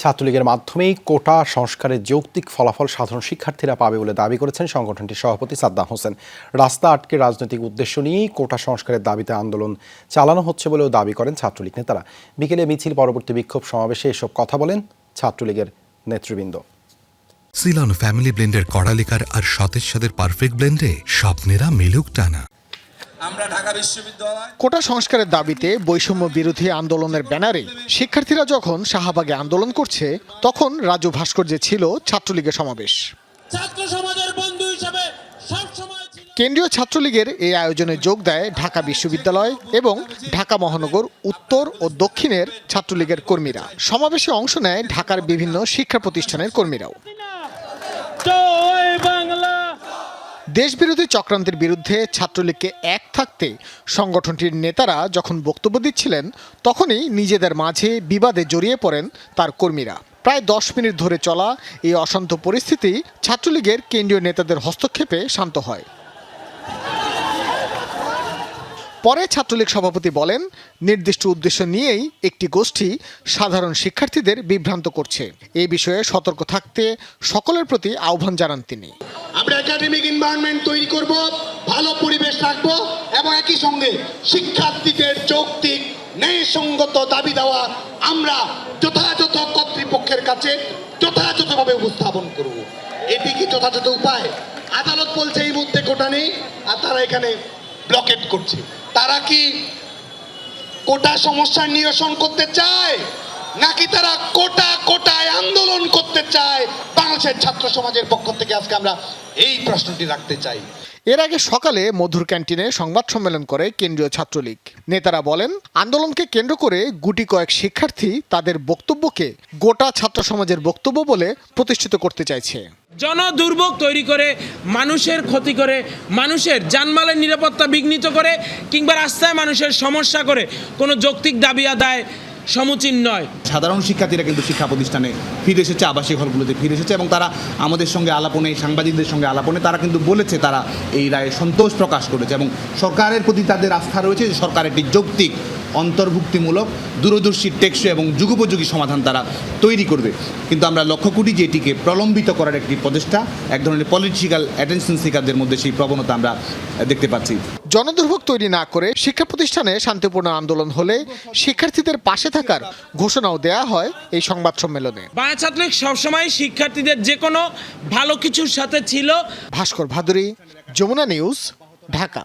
ছাত্রলীগের মাধ্যমেই কোটা সংস্কারের যৌক্তিক ফলাফল সাধারণ শিক্ষার্থীরা পাবে বলে দাবি করেছেন সংগঠনটির সভাপতি সাদ্দাম হোসেন। রাস্তা আটকে রাজনৈতিক উদ্দেশ্য নিয়েই কোটা সংস্কারের দাবিতে আন্দোলন চালানো হচ্ছে বলেও দাবি করেন ছাত্রলীগ নেতারা। বিকেলে মিছিল পরবর্তী বিক্ষোভ সমাবেশে এসব কথা বলেন ছাত্রলীগের নেতৃবৃন্দ। সিলন ফ্যামিলি ব্লেন্ডের কড়ালিকার আর সতেজ সাদের পারফেক্ট ব্লেন্ডে স্বপ্নেরা মেলুক টানা। আমরা ঢাকা বিশ্ববিদ্যালয়। কোটা সংস্কারের দাবিতে বৈষম্য বিরোধী আন্দোলনের ব্যানারে শিক্ষার্থীরা যখন শাহবাগে আন্দোলন করছে তখন রাজু ভাস্কর্যে ছিল ছাত্রলীগের সমাবেশ। ছাত্র সমাজের বন্ধু হিসেবে কেন্দ্রীয় ছাত্রলীগের এই আয়োজনে যোগ দেয় ঢাকা বিশ্ববিদ্যালয় এবং ঢাকা মহানগর উত্তর ও দক্ষিণের ছাত্রলীগের কর্মীরা। সমাবেশে অংশ নেয় ঢাকার বিভিন্ন শিক্ষা প্রতিষ্ঠানের কর্মীরাও জয় বাংলা দেশবিরোধী চক্রান্তের বিরুদ্ধে ছাত্রলীগকে এক থাকতে সংগঠনটির নেতারা যখন বক্তব্য দিচ্ছিলেন, তখনই নিজেদের মাঝে বিবাদে জড়িয়ে পড়েন তার কর্মীরা। প্রায় দশ মিনিট ধরে চলা এই অশান্ত পরিস্থিতি ছাত্রলীগের কেন্দ্রীয় নেতাদের হস্তক্ষেপে শান্ত হয়। পরে ছাত্রলীগ সভাপতি বলেন, নির্দিষ্ট উদ্দেশ্য নিয়েই একটি গোষ্ঠী সাধারণ শিক্ষার্থীদের বিভ্রান্ত করছে। এই বিষয়ে সতর্ক থাকতে সকলের প্রতি আহ্বান জানান তিনি। আমরা একাডেমিক এনভায়রনমেন্ট তৈরি করব, ভালো পরিবেশ রাখব এবং একই সঙ্গে শিক্ষার্থীদের যৌক্তিক, ন্যায়সঙ্গত দাবি দেওয়া আমরা যথাযথ কর্তৃপক্ষের কাছে যথাযথভাবে উপস্থাপন করব। এটি কি যথাযথ উপায়? আদালত বলছে এই মুহূর্তে কোটা নেই, আর তারা এখানে ব্লকেট করছে। তারা কি কোটা সমস্যার নিরসন করতে চায়? নাকি তারা কোটা কোটায় আন্দোলন করতে চায়? বাংলাদেশের ছাত্র সমাজের পক্ষ থেকে আজকে আমরা এই প্রশ্নটি রাখতে চাই। এর আগে সকালে মধুর ক্যান্টিনে সংবাদ সম্মেলন করে কেন্দ্রীয় ছাত্রলীগ। নেতারা বলেন আন্দোলনকে কেন্দ্র করে গুটি কয়েক শিক্ষার্থী তাদের বক্তব্যকে গোটা ছাত্র সমাজের বক্তব্য বলে প্রতিষ্ঠিত করতে চাইছে। জনদুর্ভোগ তৈরি করে মানুষের ক্ষতি করে মানুষের জানমালের নিরাপত্তা বিঘ্নিত করে কিংবা রাস্তায় মানুষের সমস্যা করে কোনো যৌক্তিক দাবি আদায় সমুচীন নয়। সাধারণ শিক্ষার্থীরা কিন্তু শিক্ষা প্রতিষ্ঠানে ফিরে এসেছে, আবাসিক হলগুলোতে ফিরে এসেছে এবং তারা আমাদের সঙ্গে আলাপনে, সাংবাদিকদের সঙ্গে আলাপনে তারা কিন্তু বলেছে, তারা এই রায়ে সন্তোষ প্রকাশ করেছে এবং সরকারের প্রতি তাদের আস্থা রয়েছে যে সরকার একটি যৌক্তিক, অন্তর্ভুক্তিমূলক, দূরদর্শী, টেকসই এবং যুগোপযোগী সমাধান তারা তৈরি করবে। কিন্তু আমরা লক্ষ্য করি যে এটিকে প্রলম্বিত করার একটি প্রচেষ্টা, এক ধরনের পলিটিক্যাল অ্যাটেনশন সিকারদের মধ্যে সেই প্রবণতা আমরা দেখতে পাচ্ছি। জনদুর্ভোগ তৈরি না করে শিক্ষা প্রতিষ্ঠানে শান্তিপূর্ণ আন্দোলন হলে শিক্ষার্থীদের পাশে থাকার ঘোষণাও দেয়া হয় এই সংবাদ সম্মেলনে। বাংলা ছাত্রলীগ সবসময় শিক্ষার্থীদের যে কোনো ভালো কিছুর সাথে ছিল। ভাস্কর ভাদুরী যমুনা নিউজ ঢাকা।